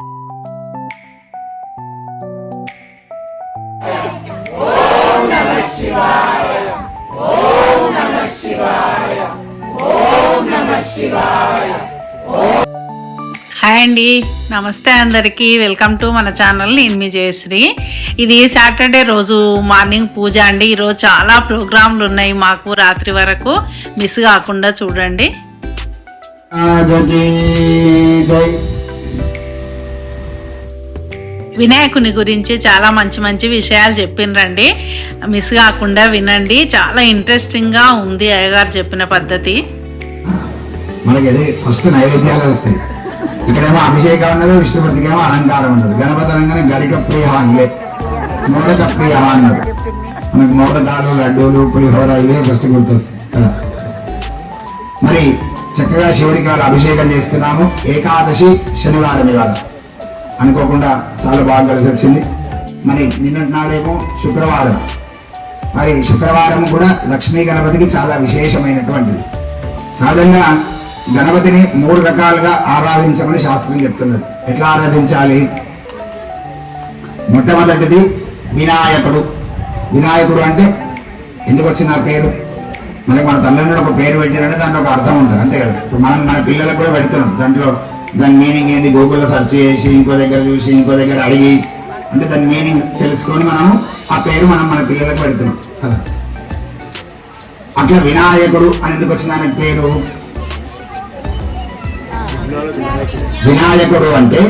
Hi అండి. నమస్తే అందరికీ. వెల్కమ్ టు మన ఛానల్. నేను మీ జయశ్రీ. ఇది సాటర్డే రోజు మార్నింగ్ పూజ అండి. ఈరోజు చాలా ప్రోగ్రాంలు ఉన్నాయి మాకు రాత్రి వరకు. మిస్ కాకుండా చూడండి. జై జై. వినాయకుని గురించి చాలా మంచి మంచి విషయాలు చెప్పిండ్రండి మిస్ కాకుండా వినండి. చాలా ఇంట్రెస్టింగ్గా ఉంది అయ్యగారు చెప్పిన పద్ధతి. మనకి అదే ఫస్ట్ నైవేద్యాలు వస్తాయి. ఇక్కడేమో అభిషేకం ఉన్నది విష్ణుమూర్తికి ఏమో అలంకారం ఉన్నది గణపతి అనగానే గరిక ప్రియ అన్లే మూడత ప్రియ అన్నారు మనకి మూడతాలు లడ్డూలు పులిహోర ఇవే ఫస్ట్ గుర్తొస్తాయి. కదా? మరి చక్కగా శివుడికి వాళ్ళు అభిషేకం చేస్తున్నాము. ఏకాదశి శనివారం ఇవాళ. అనుకోకుండా చాలా బాగా కలిసి వచ్చింది మరి నిన్నటి నాడేమో శుక్రవారం. మరి శుక్రవారం కూడా లక్ష్మీ గణపతికి చాలా విశేషమైనటువంటిది. సహజంగా గణపతిని మూడు రకాలుగా ఆరాధించమని శాస్త్రం చెప్తున్నది. ఎట్లా ఆరాధించాలి? మొట్టమొదటిది వినాయకుడు. వినాయకుడు అంటే ఎందుకు వచ్చిన ఆ పేరు? మనకి మన తల్లిదండ్రులు ఒక పేరు పెట్టారంటే దాంట్లో ఒక అర్థం ఉంటుంది అంతే కదా? ఇప్పుడు మనం మన పిల్లలకు కూడా పెడుతున్నాం దాంట్లో దాని మీనింగ్ ఏంది? గూగుల్లో సెర్చ్ చేసి ఇంకో దగ్గర చూసి ఇంకో దగ్గర అడిగి అంటే దాని మీనింగ్ తెలుసుకొని మనము ఆ పేరు మనం మన పిల్లలకు పెడుతున్నాం. కదా? అట్లా వినాయకుడు అని ఎందుకు వచ్చింది ఆయనకు పేరు? వినాయకుడు అంటే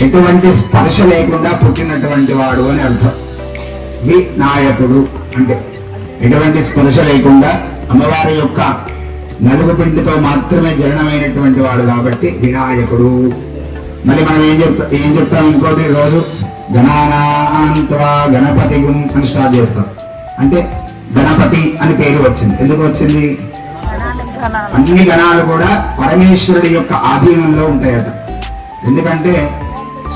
ఎటువంటి స్పర్శ లేకుండా పుట్టినటువంటి వాడు అని అర్థం. వినాయకుడు అంటే ఎటువంటి స్పర్శ లేకుండా అమ్మవారి యొక్క నలుగు పిండితో మాత్రమే జననమైనటువంటి వాడు కాబట్టి వినాయకుడు. మళ్ళీ మనం ఏం చెప్తా ఏం చెప్తాం ఇంకోటి రోజు? గణానాంత్వా గణపతి గుం అని స్టార్ట్ చేస్తాం. అంటే గణపతి అని పేరు వచ్చింది. ఎందుకు వచ్చింది? అన్ని గణాలు కూడా పరమేశ్వరుడి యొక్క ఆధీనంలో ఉంటాయట. ఎందుకంటే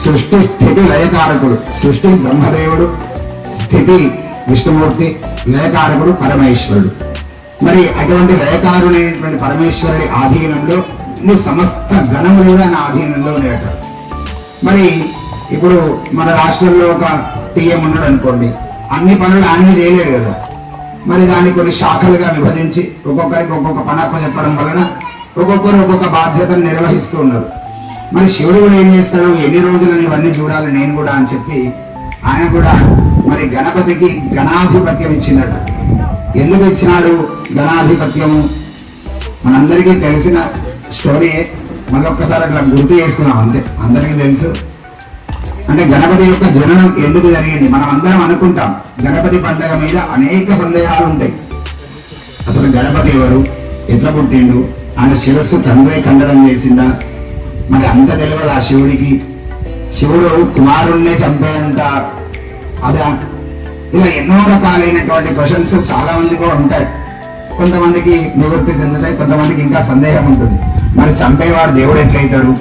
సృష్టి స్థితి లయకారకుడు సృష్టి బ్రహ్మదేవుడు స్థితి విష్ణుమూర్తి లయకారకుడు పరమేశ్వరుడు. మరి అటువంటి దయకారుడైనటువంటి పరమేశ్వరుడి ఆధీనంలో నీ సమస్త గణములు కూడా ఆయన ఆధీనంలో ఉన్నాయట. మరి ఇప్పుడు మన రాష్ట్రంలో ఒక టీఎం ఉన్నాడు అనుకోండి అన్ని పనులు ఆయనే చేయలేడు కదా. మరి దాన్ని కొన్ని శాఖలుగా విభజించి ఒక్కొక్కరికి ఒక్కొక్క పనప్ప చెప్పడం వలన ఒక్కొక్కరు ఒక్కొక్క బాధ్యతను నిర్వహిస్తూ ఉన్నారు. మరి శివుడు కూడా ఏం చేస్తాడు? ఎన్ని రోజులని ఇవన్నీ చూడాలి నేను కూడా అని చెప్పి ఆయన కూడా మరి గణపతికి గణాధిపత్యం ఇచ్చిందట. ఎందుకు ఇచ్చినాడు ధనాధిపత్యము మనందరికీ తెలిసిన స్టోరీయే మళ్ళొక్కసారి అట్లా గుర్తు చేసుకున్నాం అంతే. అందరికీ తెలుసు. అంటే గణపతి యొక్క జననం ఎందుకు జరిగింది? మనం అందరం అనుకుంటాం గణపతి పండగ మీద అనేక సందేహాలు ఉంటాయి. అసలు గణపతి ఎవరు? ఎట్లా పుట్టిండు? ఆయన శిరస్సు తండ్రి ఖండనం చేసిందా? మరి అంత తెలియదు ఆ శివుడికి. శివుడు కుమారుణ్ణే చంపేంత అదా? ఇలా ఎన్నో రకాలైనటువంటి క్వశ్చన్స్ చాలా మంది కూడా ఉంటాయి. కొంతమందికి నివృత్తి చెందుతాయి కొంతమందికి ఇంకా సందేహం ఉంటుంది. మరి చంపేవాడు దేవుడు ఎట్లయితాడు?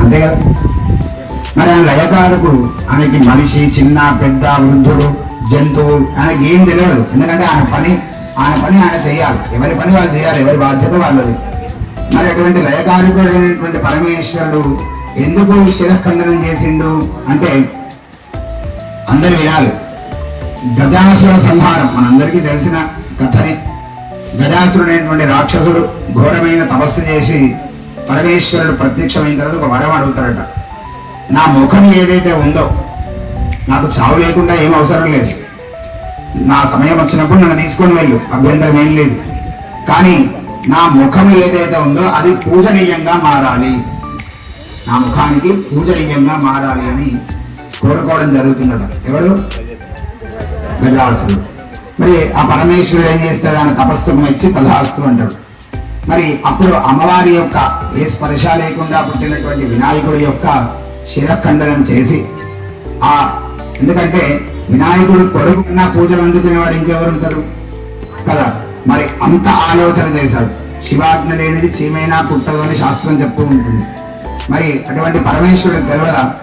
అంతే కదా? మరి ఆయన లయకారకుడు ఆయనకి మనిషి చిన్న పెద్ద వృద్ధుడు జంతువు ఆయనకి ఏం తెలియదు. ఎందుకంటే ఆయన పని ఆయన పని ఆయన చేయాలి. ఎవరి పని వాళ్ళు చేయాలి ఎవరి బాధ్యత వాళ్ళది. మరి అటువంటి లయకారకుడైనటువంటి పరమేశ్వరుడు ఎందుకు శిరఖండనం చేసిండు? అంటే అందరు వినాలి. గజాసుర సంహారం. మనందరికీ తెలిసిన కథనే. గజాసురుడైనటువంటి రాక్షసుడు ఘోరమైన తపస్సు చేసి పరమేశ్వరుడు ప్రత్యక్షమైన తర్వాత ఒక వరం అడుగుతాడట. నా ముఖం ఏదైతే ఉందో నాకు చావు లేకుండా ఏం అవసరం లేదు. నా సమయం వచ్చినప్పుడు నన్ను తీసుకొని వెళ్ళు. అభ్యంతరం ఏం లేదు. కానీ నా ముఖం ఏదైతే ఉందో అది పూజనీయంగా మారాలి. నా ముఖానికి పూజనీయంగా మారాలి అని కోరుకోవడం జరుగుతుందట. ఎవరు? గజాసుడు మరి ఆ పరమేశ్వరుడు ఏం చేస్తాడు? ఆయన తపస్సుకు మెచ్చి తథాస్తు అంటాడు మరి అప్పుడు అమ్మవారి యొక్క ఏ స్పర్శ లేకుండా పుట్టినటువంటి వినాయకుడి యొక్క శిరఖండనం చేసి ఆ ఎందుకంటే వినాయకుడు కొడుకు కన్నా పూజలు అందుకునేవాడు ఇంకెవరు ఉంటారు? కదా? మరి అంత ఆలోచన చేశాడు. శివాజ్ఞ లేనిది చీమైనా పుట్టదు అని శాస్త్రం చెప్తూ ఉంటుంది. మరి అటువంటి పరమేశ్వరుడు తెలియదా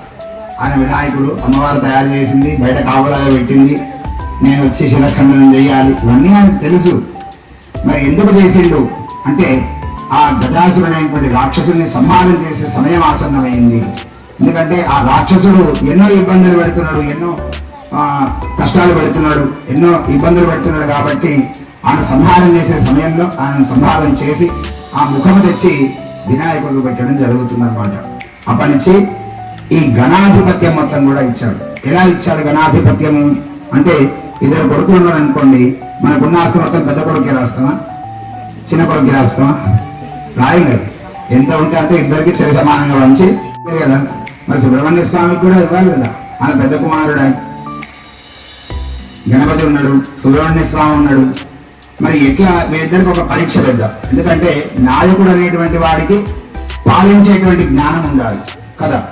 ఆయన వినాయకుడు అమ్మవారు తయారు చేసింది బయట కావలాగా పెట్టింది. నేను వచ్చి శిలఖండనం చేయాలి. ఇవన్నీ ఆయనకు తెలుసు. మరి ఎందుకు చేసిండు? అంటే ఆ గజాసురుడైనటువంటి రాక్షసుని సంహారం చేసే సమయం ఆసన్నమైంది. ఎందుకంటే ఆ రాక్షసుడు ఎన్నో ఇబ్బందులు పెడుతున్నాడు ఎన్నో కష్టాలు పెడుతున్నాడు ఎన్నో ఇబ్బందులు పెడుతున్నాడు కాబట్టి ఆయన సంహారం చేసే సమయంలో ఆయన సంహారం చేసి ఆ ముఖము తెచ్చి వినాయకుడికి పెట్టడం జరుగుతుంది అనమాట అప్పటి నుంచి ఈ గణాధిపత్యం మొత్తం కూడా ఇచ్చాడు. ఎలా ఇచ్చాడు గణాధిపత్యము? అంటే ఇద్దరు కొడుకులు ఉన్నారు అనుకోండి మనకున్న ఆస్తి మొత్తం పెద్ద కొడుకు రాస్తామా? చిన్న కొడుకు రాస్తామా? రాయలేదు ఎంత ఉంటే అంతే ఇద్దరికి చరి సమానంగా వంచి కదా. మరి సుబ్రహ్మణ్య స్వామికి కూడా ఇవ్వాలి కదా. ఆయన పెద్ద కుమారుడు. గణపతి ఉన్నాడు సుబ్రహ్మణ్య స్వామి ఉన్నాడు. మరి ఎట్లా వీరిద్దరికి ఒక పరీక్ష పెద్దాం ఎందుకంటే నాయకుడు అనేటువంటి వాడికి పాలించేటువంటి జ్ఞానం ఉండాలి. కదా?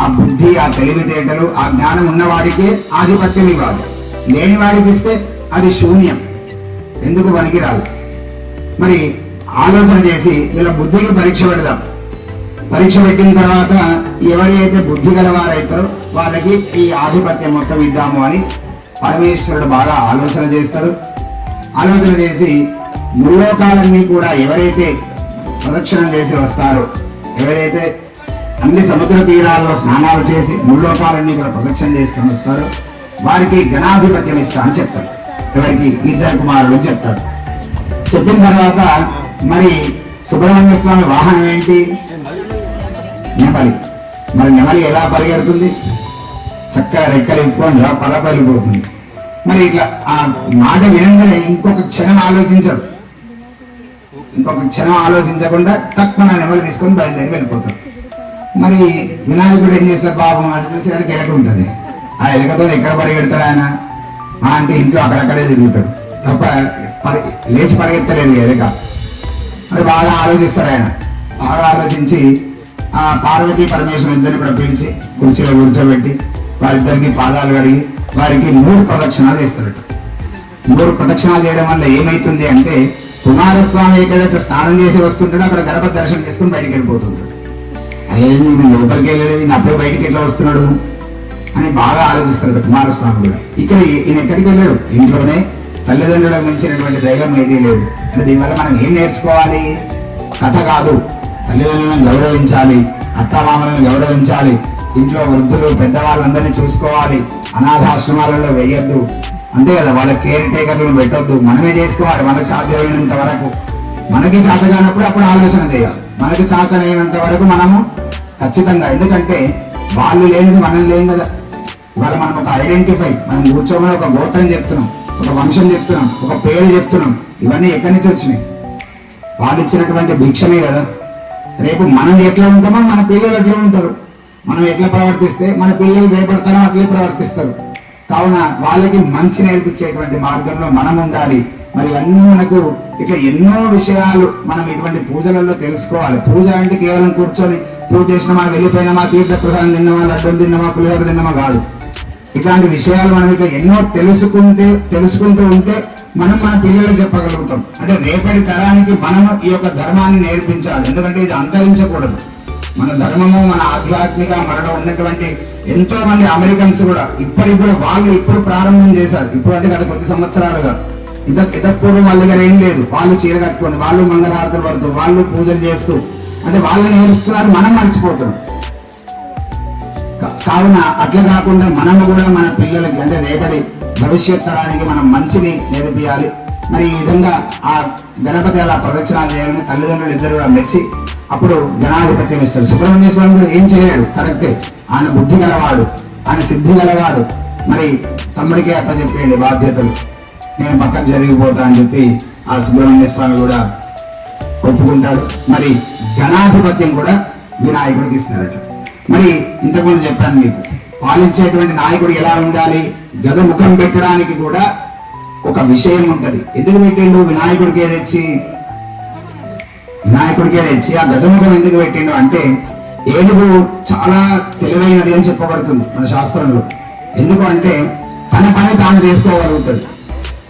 ఆ బుద్ధి ఆ తెలివితేటలు ఆ జ్ఞానం ఉన్నవాడికే ఆధిపత్యం ఇవ్వాలి. లేని వాడికి ఇస్తే అది శూన్యం. ఎందుకు పనికిరాదు? మరి ఆలోచన చేసి వీళ్ళ బుద్ధికి పరీక్ష పెడదాం. పరీక్ష పెట్టిన తర్వాత ఎవరైతే బుద్ధి గలవారైతారో వాళ్ళకి ఈ ఆధిపత్యం మొత్తం ఇద్దాము అని పరమేశ్వరుడు బాగా ఆలోచన చేస్తాడు. ఆలోచన చేసి ముల్లోకాలన్నీ కూడా ఎవరైతే ప్రదక్షిణం చేసి వస్తారో ఎవరైతే అన్ని సముద్ర తీరాల్లో స్నానాలు చేసి ముల్లోకాలన్నీ కూడా ప్రదక్షిణ చేసుకొని వస్తారో వారికి గణాధిపత్యం ఇస్తా అని చెప్తాడు. ఎవరికి? ఇద్దరు కుమారులు అని చెప్తాడు. చెప్పిన తర్వాత మరి సుబ్రహ్మణ్య స్వామి వాహనం ఏంటి? నెమలి. మరి నెమలి ఎలా పరిగెడుతుంది? చక్కగా రెక్కలు ఇప్పుకొని పరపలిపోతుంది మరి ఇట్లా ఆ మాట వినంగానే ఇంకొక క్షణం ఆలోచించడు ఇంకొక క్షణం ఆలోచించకుండా తక్కువ నెమలి తీసుకొని బయలుదేరి వెళ్ళిపోతాడు. మరి వినాయకుడు ఏం చేస్తారు పాపం అని చూసేవాడికి ఉంటుంది ఆ ఎలుకతో ఎక్కడ పరిగెడతాడు ఆయన? ఆ అంటే ఇంట్లో అక్కడక్కడే తిరుగుతాడు. తప్ప పరి లేచి పరిగెత్తలేదు ఈ ఎలక. మరి బాగా ఆలోచిస్తారు ఆయన. బాగా ఆలోచించి ఆ పార్వతీ పరమేశ్వరం ఇద్దరిని కూడా పిలిచి కుర్చీలో కూర్చోబెట్టి వారిద్దరికి పాదాలు కడిగి వారికి మూడు ప్రదక్షిణాలు ఇస్తారట మూడు ప్రదక్షిణాలు చేయడం వల్ల ఏమైతుంది అంటే కుమారస్వామి ఎక్కడైతే స్నానం చేసి వస్తుంటాడో అక్కడ గణపతి దర్శనం చేసుకుని బయటికి వెళ్ళిపోతుంటాడు. అదే నేను లోపలికి వెళ్ళలేదు నేను అప్పుడే బయటికి ఎట్లా వస్తున్నాడు? అని బాగా ఆలోచిస్తాడు కుమారస్వామి కూడా. ఇక్కడ ఈయన ఎక్కడికి వెళ్ళాడు? ఇంట్లోనే. తల్లిదండ్రులకు మించినటువంటి ధైర్యం ఏదీ లేదు. అంటే దీనివల్ల మనం ఏం నేర్చుకోవాలి? కథ కాదు. తల్లిదండ్రులను గౌరవించాలి. అత్తమామలను గౌరవించాలి. ఇంట్లో వృద్ధులు పెద్దవాళ్ళందరినీ చూసుకోవాలి. అనాథాశ్రమాలలో వేయొద్దు. అంతే కదా వాళ్ళ కేర్ టేకర్లను పెట్టొద్దు. మనమే చేసుకోవాలి. మనకు సాధ్యమైనంత వరకు. మనకి చేత కానప్పుడు అప్పుడు ఆలోచన చేయాలి. మనకి చేతనైనంత వరకు మనము ఖచ్చితంగా. ఎందుకంటే వాళ్ళు లేనిది మనం లేని కదా. ఇవాళ మనం ఒక ఐడెంటిఫై మనం కూర్చోమని ఒక గోత్రం చెప్తున్నాం ఒక వంశం చెప్తున్నాం ఒక పేరు చెప్తున్నాం. ఇవన్నీ ఎక్కడి నుంచి వచ్చినాయి? వాళ్ళు ఇచ్చినటువంటి భిక్షమే కదా. రేపు మనం ఎట్లా ఉంటామో మన పిల్లలు ఎట్లా ఉంటారు? మనం ఎట్లా ప్రవర్తిస్తే మన పిల్లలు రేపడతారో అట్లే ప్రవర్తిస్తారు. కావున వాళ్ళకి మంచి నేర్పించేటువంటి మార్గంలో మనం ఉండాలి. మరి ఇవన్నీ మనకు ఇట్లా ఎన్నో విషయాలు మనం ఇటువంటి పూజలలో తెలుసుకోవాలి. పూజ అంటే కేవలం కూర్చొని పూజ చేసినామా వెళ్ళిపోయినామా తీర్థ ప్రసాదం తిన్నామా లడ్డూలు తిన్నామా పులిహోర తిన్నామా కాదు. ఇట్లాంటి విషయాలు మనం ఇట్లా ఎన్నో తెలుసుకుంటే తెలుసుకుంటూ ఉంటే మనం మన పిల్లలకు చెప్పగలుగుతాం. అంటే రేపటి తరానికి మనం ఈ యొక్క ధర్మాన్ని నేర్పించాలి. ఎందుకంటే ఇది అంతరించకూడదు. మన ధర్మము మన ఆధ్యాత్మిక మనలో ఉన్నటువంటి ఎంతో మంది అమెరికన్స్ కూడా ఇప్పటికి కూడా వాళ్ళు ఇప్పుడు ప్రారంభం చేశారు. ఇప్పుడు అంటే గత కొద్ది సంవత్సరాలుగా. ఇంత ఇతపూర్వం వాళ్ళ దగ్గర ఏం లేదు. వాళ్ళు చీర కట్టుకొని వాళ్ళు మంగళహారతులు పడుతూ వాళ్ళు పూజలు చేస్తూ అంటే వాళ్ళు నేర్చుకున్నారు మనం మర్చిపోతున్నాం. కావున అట్లా కాకుండా మనము కూడా మన పిల్లలకి అంటే రేపటి భవిష్యత్ తరానికి మనం మంచిని నేర్పియాలి. మరి ఈ విధంగా ఆ గణపతి అలా ప్రదక్షిణాలు చేయాలని తల్లిదండ్రులు ఇద్దరు కూడా మెచ్చి అప్పుడు గణాధిపత్యం ఇస్తారు సుబ్రహ్మణ్య స్వామి కూడా ఏం చేయలేడు? కరెక్టే. ఆయన బుద్ధి గలవాడు. ఆయన సిద్ధి గలవాడు. మరి తమ్ముడికే అప్పచెప్పేయండి బాధ్యతలు. నేను పక్కకు జరిగిపోతా అని చెప్పి ఆ సుబ్రహ్మణ్య స్వామి కూడా ఒప్పుకుంటాడు. మరి ఘనాధిపత్యం కూడా వినాయకుడికి ఇస్తారట. మరి ఇంతకుముందు చెప్పాను మీకు పాలించేటువంటి నాయకుడు ఎలా ఉండాలి గజ ముఖం పెట్టడానికి కూడా ఒక విషయం ఉంటుంది. ఎందుకు పెట్టిండు? వినాయకుడికే తెచ్చి? వినాయకుడికే తెచ్చి? ఆ గజముఖం ఎందుకు పెట్టిండు? అంటే ఏనుగు చాలా తెలివైనది అని చెప్పబడుతుంది మన శాస్త్రంలో. ఎందుకు అంటే తన పని తాను చేసుకోగలుగుతుంది.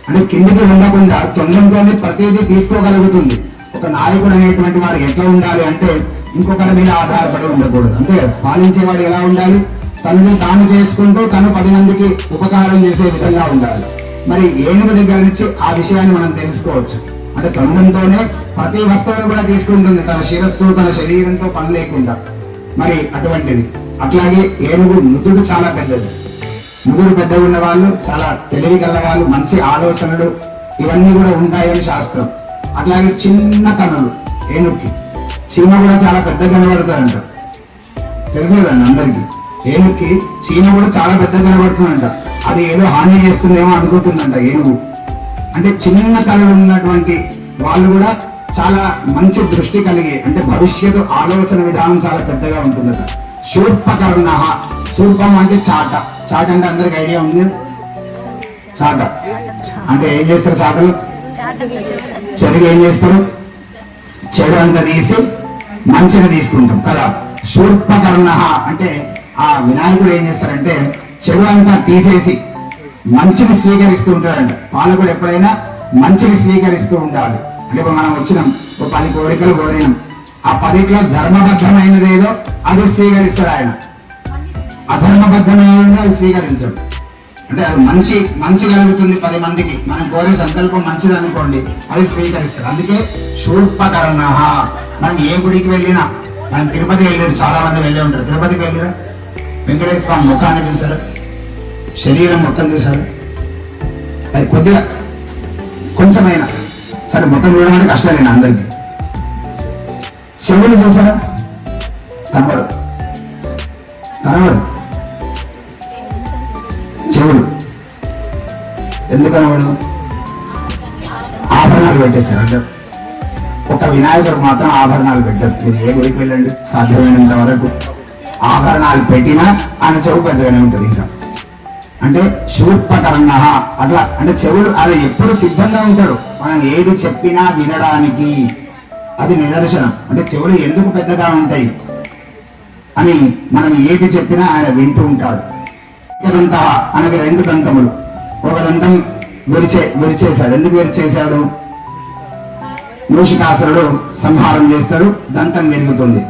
అంటే కిందికి ఉండకుండా తొండంతోనే ప్రతిదీ తీసుకోగలుగుతుంది. ఒక నాయకుడు అనేటువంటి వాడు ఎట్లా ఉండాలి అంటే ఇంకొకరి మీద ఆధారపడి ఉండకూడదు. అంటే పాలించేవాడు ఎలా ఉండాలి? తనని తాను చేసుకుంటూ తను పది మందికి ఉపకారం చేసే విధంగా ఉండాలి. మరి ఏనుగు దగ్గర నుంచి ఆ విషయాన్ని మనం తెలుసుకోవచ్చు. అంటే తొండంతోనే ప్రతి వస్తువును కూడా తీసుకుంటుంది. తన శిరస్సు తన శరీరంతో పని లేకుండా. మరి అటువంటిది. అట్లాగే ఏనుగు నుదుడు చాలా పెద్దది. నుదురు పెద్ద ఉన్న వాళ్ళు చాలా తెలివి గల వాళ్ళు మంచి ఆలోచనలు ఇవన్నీ కూడా ఉంటాయని శాస్త్రం. అట్లాగే చిన్న కనులు ఏనుగుకి చీమ కూడా చాలా పెద్దగా కనబడుతుందంట తెలుసు కదండి అందరికి? ఏనుగుకి చీమ కూడా చాలా పెద్దగా కనబడుతుందంట. అది ఏదో హాని చేస్తుందేమో అనుకుంటుందంట ఏనుగు. అంటే చిన్న కళలు ఉన్నటువంటి వాళ్ళు కూడా చాలా మంచి దృష్టి కలిగి అంటే భవిష్యత్తు ఆలోచన విధానం చాలా పెద్దగా ఉంటుందట. శూర్పకర్ణ. శూర్పం అంటే చాట. చాట అంటే అందరికి ఐడియా ఉంది? చాట. అంటే ఏం చేస్తారు చాటలు? చెరువు ఏం చేస్తారు? చెడు అంతా తీసి మంచిగా తీసుకుంటాం. కదా? శూర్పకర్ణ అంటే ఆ వినాయకుడు ఏం చేస్తారంటే చెడు అంతా తీసేసి మంచిని స్వీకరిస్తూ ఉంటాడంట. పాలకుడు ఎప్పుడైనా మంచిని స్వీకరిస్తూ ఉండాలి. అంటే ఇప్పుడు మనం వచ్చినాం ఒక పది కోరికలు కోరినాం. ఆ పదిట్లో ధర్మబద్ధమైనది ఏదో అది స్వీకరిస్తాడు ఆయన. అధర్మబద్ధమైనది అది స్వీకరించడు. అంటే అది మంచి మంచి కలుగుతుంది పది మందికి. మనం కోరే సంకల్పం మంచిది అనుకోండి అది స్వీకరిస్తారు అందుకే శూర్పకరణ. మనం ఏ గుడికి వెళ్ళినా మనం తిరుపతి వెళ్ళారు చాలా మంది వెళ్ళే ఉంటారు. తిరుపతికి వెళ్ళిరా? వెంకటేశ్వర స్వామి ముఖాన్ని చూశారు? శరీరం మొత్తం చూశారు? అది కొద్దిగా కొంచెమైనా సరే మొత్తం చూడడం అంటే కష్టమేనా అందరికి. చెవులు చూసారా కనబడు కనబడు చెవులు ఎందుకు కనబడు ఆభరణాలు పెట్టేస్తారు అంటారు. ఒక వినాయకుడు మాత్రం ఆభరణాలు పెట్టారు మీరు ఏ గుడికి వెళ్ళండి? సాధ్యమైనంత వరకు ఆభరణాలు పెట్టినా ఆయన చెవు పెద్దగానే ఉంటుంది ఇంకా. అంటే శూర్పకర్ణ అట్లా. అంటే చెవులు అది ఎప్పుడు సిద్ధంగా ఉంటాడు మనం ఏది చెప్పినా వినడానికి. అది నిదర్శనం. అంటే చెవులు ఎందుకు పెద్దగా ఉంటాయి? అని మనం ఏది చెప్పినా ఆయన వింటూ ఉంటాడు. దంత అనగా రెండు దంతములు. ఒక దంతం విరిచే విరిచేశాడు. ఎందుకు విరిచేశాడు? మూషికాసురుడు సంహారం చేస్తాడు దంతం వెలుగుతుంది.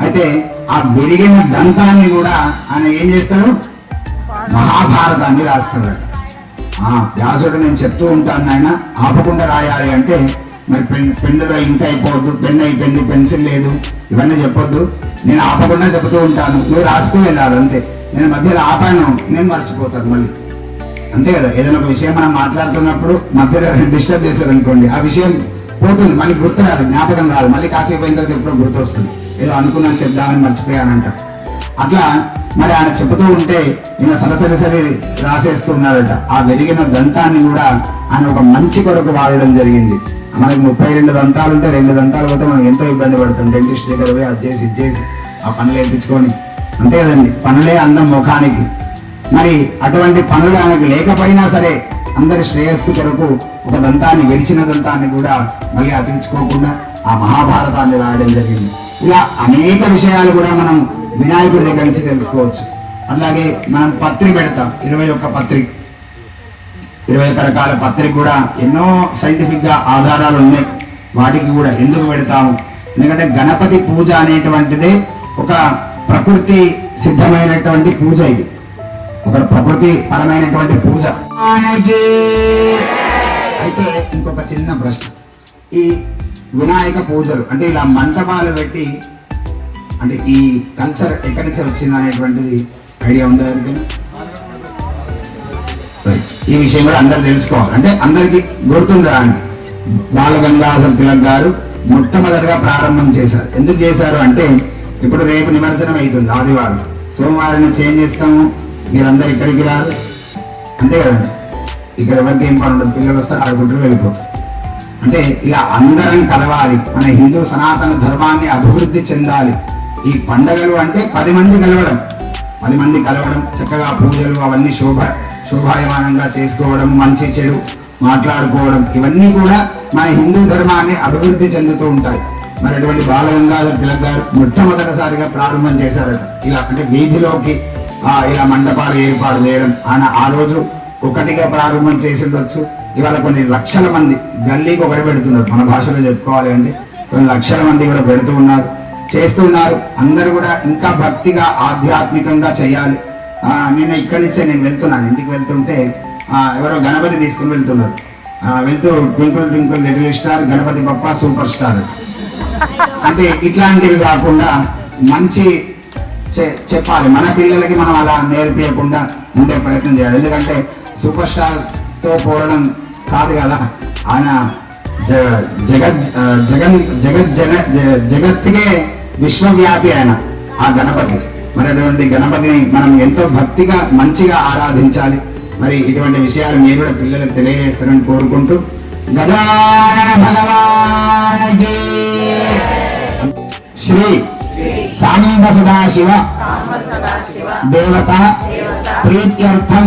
అయితే ఆ వెలిగిన దంతాన్ని కూడా ఆయన ఏం చేస్తాడు? మహాభారతాన్ని రాస్తాడు ఆ వ్యాసుడు నేను చెప్తూ ఉంటాను ఆయన ఆపకుండా రాయాలి అంటే మరి పెన్ పెన్నులో ఇంకా అయిపోవద్దు పెన్ అయిపోయింది పెన్సిల్ లేదు ఇవన్నీ చెప్పొద్దు. నేను ఆపకుండా చెబుతూ ఉంటాను నువ్వు రాస్తూ వెళ్ళాలి అంతే. నేను మధ్యలో ఆపాను నేను మర్చిపోతాను మళ్ళీ. అంతే కదా ఏదైనా ఒక విషయం మనం మాట్లాడుతున్నప్పుడు మధ్యలో డిస్టర్బ్ చేశారు అనుకోండి ఆ విషయం పోతుంది. మళ్ళీ గుర్తు రాదు జ్ఞాపకం రాదు. మళ్ళీ కాసేపు అయిన తర్వాత ఎప్పుడో గుర్తు వస్తుంది ఏదో అనుకున్నాను చెప్దామని మర్చిపోయానంట. అట్లా మరి ఆయన చెబుతూ ఉంటే ఈయన సరసరిసరి రాసేస్తున్నాడట ఆ వెలిగిన దంతాన్ని కూడా ఆయన ఒక మంచి కొరకు వాడడం జరిగింది. మనకి ముప్పై రెండు దంతాలు ఉంటే రెండు దంతాలు పోతే మనం ఎంతో ఇబ్బంది పడతాం. డెంటిస్ట్ దగ్గర పోయి అది చేసి ఇది చేసి ఆ పనులు వేయించుకొని. అంతే కదండి. పనులే అందం ముఖానికి. మరి అటువంటి పనులు ఆయనకు లేకపోయినా సరే అందరి శ్రేయస్సు కొరకు ఒక దంతాన్ని గెలిచిన దంతాన్ని కూడా మళ్ళీ అతికించుకోకుండా ఆ మహాభారతాన్ని రాయడం జరిగింది. ఇలా అనేక విషయాలు కూడా మనం వినాయకుడి దగ్గర నుంచి తెలుసుకోవచ్చు. అలాగే మనం పత్రిక పెడతాం ఇరవై ఒక్క పత్రిక ఇరవై ఒక్క రకాల పత్రిక కూడా ఎన్నో సైంటిఫిక్గా ఆధారాలు ఉన్నాయి. వాటికి కూడా ఎందుకు పెడతాము? ఎందుకంటే గణపతి పూజ అనేటువంటిదే ఒక ప్రకృతి సిద్ధమైనటువంటి పూజ ఇది. ఒక ప్రకృతి పరమైనటువంటి పూజ అయితే ఇంకొక చిన్న ప్రశ్న. ఈ వినాయక పూజలు అంటే ఇలా మంటపాలు పెట్టి అంటే ఈ కల్చర్ ఎక్కడి నుంచి వచ్చింది అనేటువంటిది ఐడియా ఉందా ఎవరికైనా. ఈ విషయం కూడా అందరు తెలుసుకోవాలి. అంటే అందరికి గుర్తుండడానికి బాల గంగాధర్ తిలక్ గారు మొట్టమొదటిగా ప్రారంభం చేశారు. ఎందుకు చేశారు అంటే ఇప్పుడు రేపు నిమజ్జనం అవుతుంది ఆదివారం. సోమవారం చేంజ్ చేస్తాము. మీరందరూ ఇక్కడికి రాదు అంతే కదండి ఇక్కడ ఎవరికి ఏం పని ఉండదు పిల్లలు వస్తారు ఆడుకుంటారు వెళ్ళిపోతారు. అంటే ఇలా అందరం కలవాలి మన హిందూ సనాతన ధర్మాన్ని అభివృద్ధి చెందాలి. ఈ పండగలు అంటే పది మంది కలవడం. పది మంది కలవడం చక్కగా పూజలు అవన్నీ శోభ శోభాయమానంగా చేసుకోవడం మంచి చెడు మాట్లాడుకోవడం ఇవన్నీ కూడా మన హిందూ ధర్మాన్ని అభివృద్ధి చెందుతూ ఉంటాయి. మరి అటువంటి బాలగంగాధర్ తిలక్ గారు మొట్టమొదటిసారిగా ప్రారంభం చేశారట. ఇలా అంటే వీధిలోకి ఇలా మండపాలు ఏర్పాటు చేయడం. ఆయన ఆ రోజు ఒకటిగా ప్రారంభం చేసిండొచ్చు. ఇవాళ కొన్ని లక్షల మంది గల్లీకి ఒకటి పెడుతున్నారు. మన భాషలో చెప్పుకోవాలి అంటే కొన్ని లక్షల మంది కూడా పెడుతూ ఉన్నారు. చేస్తున్నారు. అందరూ కూడా ఇంకా భక్తిగా ఆధ్యాత్మికంగా చేయాలి. ఆ, నేను ఇక్కడి నుంచే నేను వెళ్తున్నాను. ఇంటికి వెళ్తుంటే ఆ, ఎవరో గణపతి తీసుకుని వెళ్తున్నారు. వెళ్తూ twinkle twinkle little star Ganapati Bappa super star. అంటే ఇట్లాంటివి కాకుండా మంచి చెప్పాలి. మన పిల్లలకి మనం అలా నేర్పించకుండా ఉండే ప్రయత్నం చేయాలి. ఎందుకంటే సూపర్ స్టార్స్తో తో కాదు కదా. ఆయన జ- జగత్ జగన్ జగత్ జగ జ- జగత్తుకే విశ్వవ్యాపి ఆయన ఆ గణపతి. మరి అటువంటి గణపతిని మనం ఎంతో భక్తిగా మంచిగా ఆరాధించాలి. మరి ఇటువంటి విషయాలు మీరు కూడా పిల్లలకు తెలియజేస్తారని కోరుకుంటూ గజానన భగవాన్ శ్రీ సాంబ సదాశివ దేవత ప్రీత్యర్థం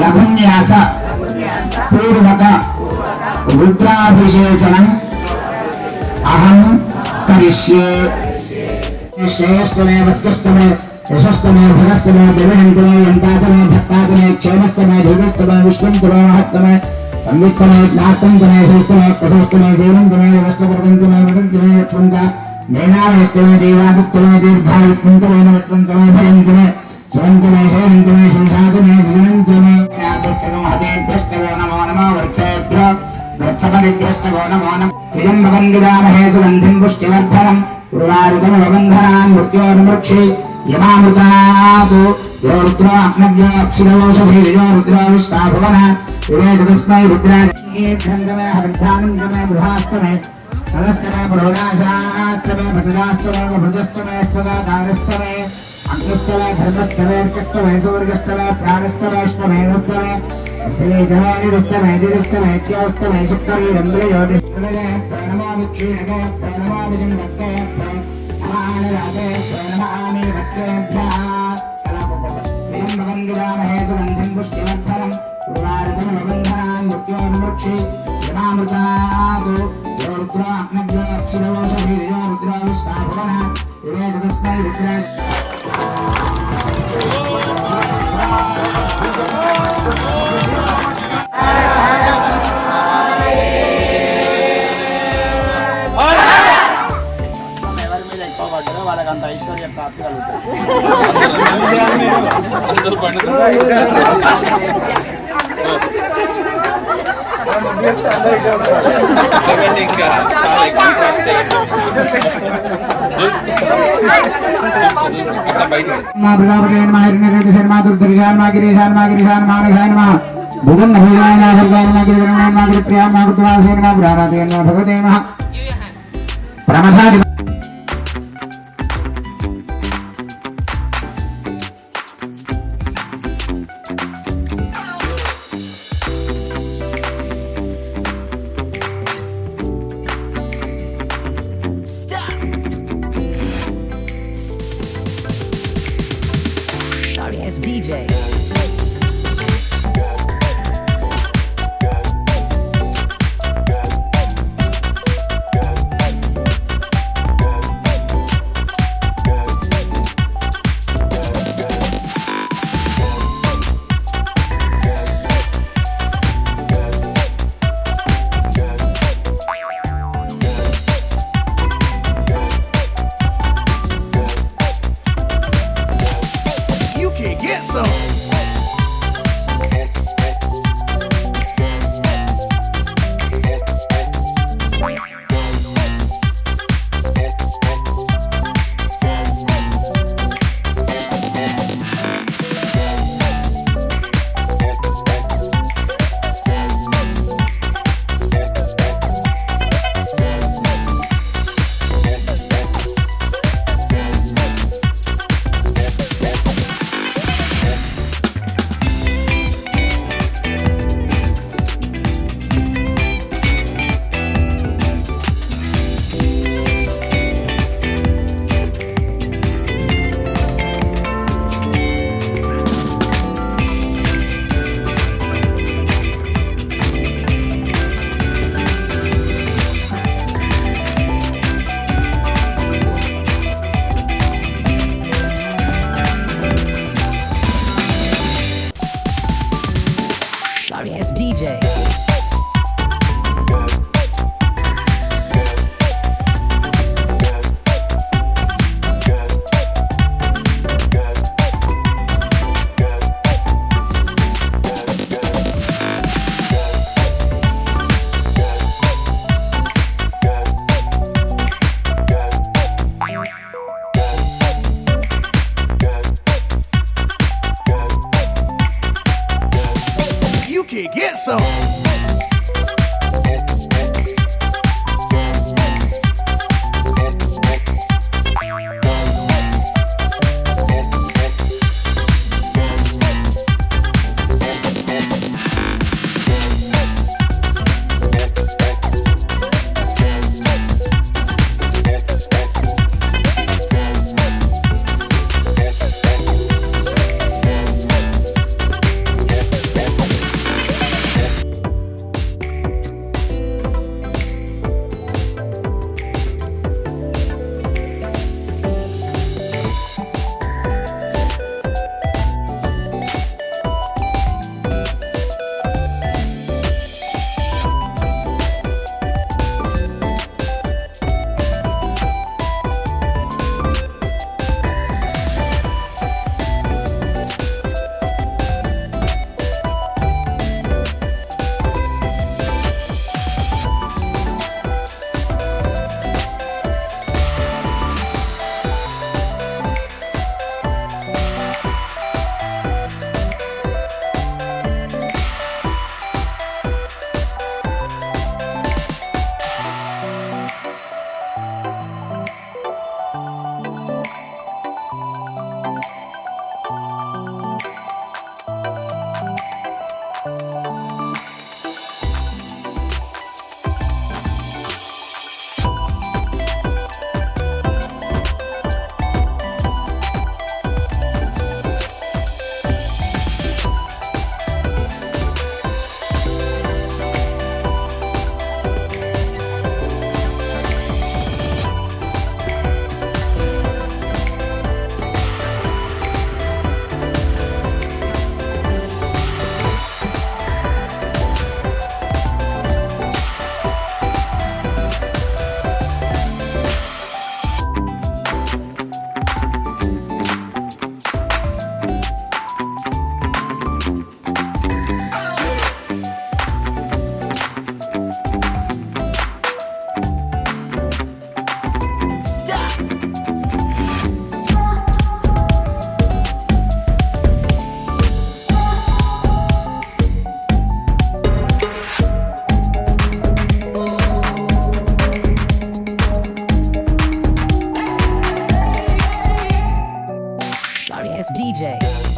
లఘున్యాస పూర్వక రుద్రాభిషేచనం అహం కరిష్యే శ్రేయశ్చమే వస్కశ్చమే యశశ్చమే భగశ్చమే ద్రవిణంతమే యంతాతమే భక్తాతమే క్షేమశ్చమే ధృవశ్చమే విశ్వంతమే మహత్తమే సంవిత్తమే జ్ఞాతంతమే సూస్తమే ప్రసూస్తమే శైలంతమే వ్యవస్థపరతంతమే మృతంతమే యక్ష్మంత మేనావేష్టమే దేవాదిత్యమే దీర్ఘాయుక్మంతమే నవత్వంతమే భయంతమే సువంతమే శైలంతమే శుషాతమే సువినంతమే హతేభ్యస్తవో నమో నమో వర్షేభ్యో వృత్సపదిభ్యస్తవో నమో నమో త్రియంబకం సుగంధిం పుష్టివర్ధనం ఉర్వారుకమబంధనాన్ మృత్యోర్మృక్షి యమామృతాదు యో రుద్రో అగ్నవ్యో యో రుద్రో విష్ణాభువన తస్మై రుద్రాయ బృహాస్తమే సదస్తమే పురోడాశాస్త్రమే భజనాస్తమే భృతస్తమే స్వదానస్తమే అంగస్తమే ధర్మస్తమే అర్కస్తమే సూర్యస్తమే ప్రాణస్తమేష్టమేధస్తమే శ్రీజమే నిరుస్తమే నిరుస్తమే త్యోస్తమే శుక్రీరంద్ర ప్రణమామి క్షీణకే ప్రణమామి జన్మత్తే ప్రణమామి సుగంధిం పుష్టివర్ధనం యమామృతాదు. యో అక్కడ బయటికి మా ప్రజాపతి నమ హిరణ్యరేతి శర్మ దుర్దర్శాన్ మా గిరీశాన్ మా గిరీశాన్ మా నఘాయ నమ భుజన్ భుజాయ sorry ass DJ.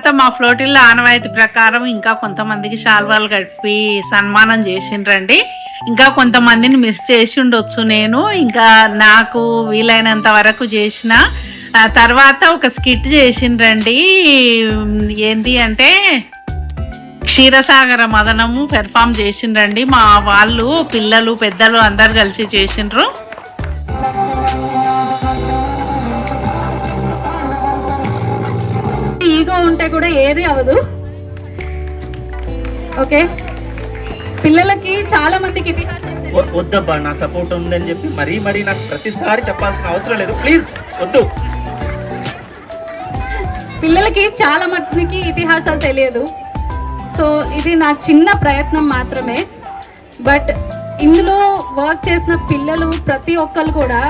తర్వాత మా ఫ్లోటిల్లో ఆనవాయితీ ప్రకారం ఇంకా కొంతమందికి శాల్వాలు కట్టి సన్మానం చేసిండ్రండి. ఇంకా కొంతమందిని మిస్ చేసి ఉండొచ్చు నేను. ఇంకా నాకు వీలైనంత వరకు చేసిన తర్వాత ఒక స్కిట్ చేసిండ్రండి. ఏంది అంటే క్షీరసాగర మదనము పెర్ఫామ్ చేసిండ్రండి. మా వాళ్ళు పిల్లలు పెద్దలు అందరు కలిసి చేసిండ్రు. ఈగో ఉంటే కూడా ఏది అవదు ఓకే? పిల్లలకి చాలా మందికి ఇతిహాసం వద్దబ్బా నా సపోర్ట్ ఉందని చెప్పి మరీ మరీ నాకు ప్రతిసారి చెప్పాల్సిన అవసరం లేదు. ప్లీజ్ వద్దు. పిల్లలకి చాలా మందికి ఇతిహాసాలు తెలియదు. సో ఇది నా చిన్న ప్రయత్నం మాత్రమే. బట్ ఇందులో వర్క్ చేసిన పిల్లలు ప్రతి ఒక్కరు కూడా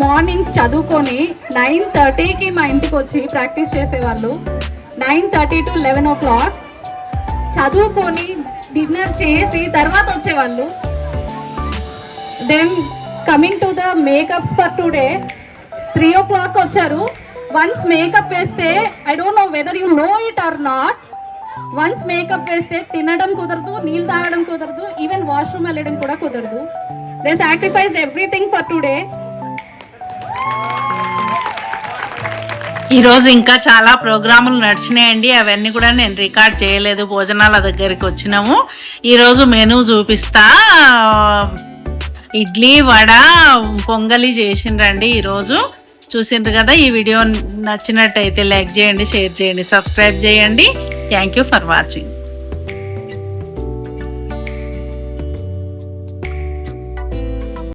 మార్నింగ్స్ చదువుకొని నైన్ థర్టీకి మా ఇంటికి వచ్చి ప్రాక్టీస్ చేసేవాళ్ళు. Nine thirty to eleven o'clock చదువుకొని డిన్నర్ చేసి తర్వాత వచ్చేవాళ్ళు. Then coming to the makeups for today three o'clock వచ్చారు. వన్స్ మేకప్ వేస్తే I don't know whether you know it or not once makeup వేస్తే తినడం కుదరదు నీళ్ళు తాగడం కుదరదు ఈవెన్ వాష్రూమ్ వెళ్ళడం కూడా కుదరదు. They sacrifice everything for today ఈరోజు ఇంకా చాలా ప్రోగ్రాములు నడిచినాయండి. అవన్నీ కూడా నేను రికార్డ్ చేయలేదు. భోజనాల దగ్గరికి వచ్చినాము. ఈరోజు మెనూ చూపిస్తా. ఇడ్లీ వడ పొంగలి చేసిండ్రండి ఈరోజు చూసిండ్రు కదా ఈ వీడియో నచ్చినట్టయితే లైక్ చేయండి షేర్ చేయండి సబ్స్క్రైబ్ చేయండి. Thank you for watching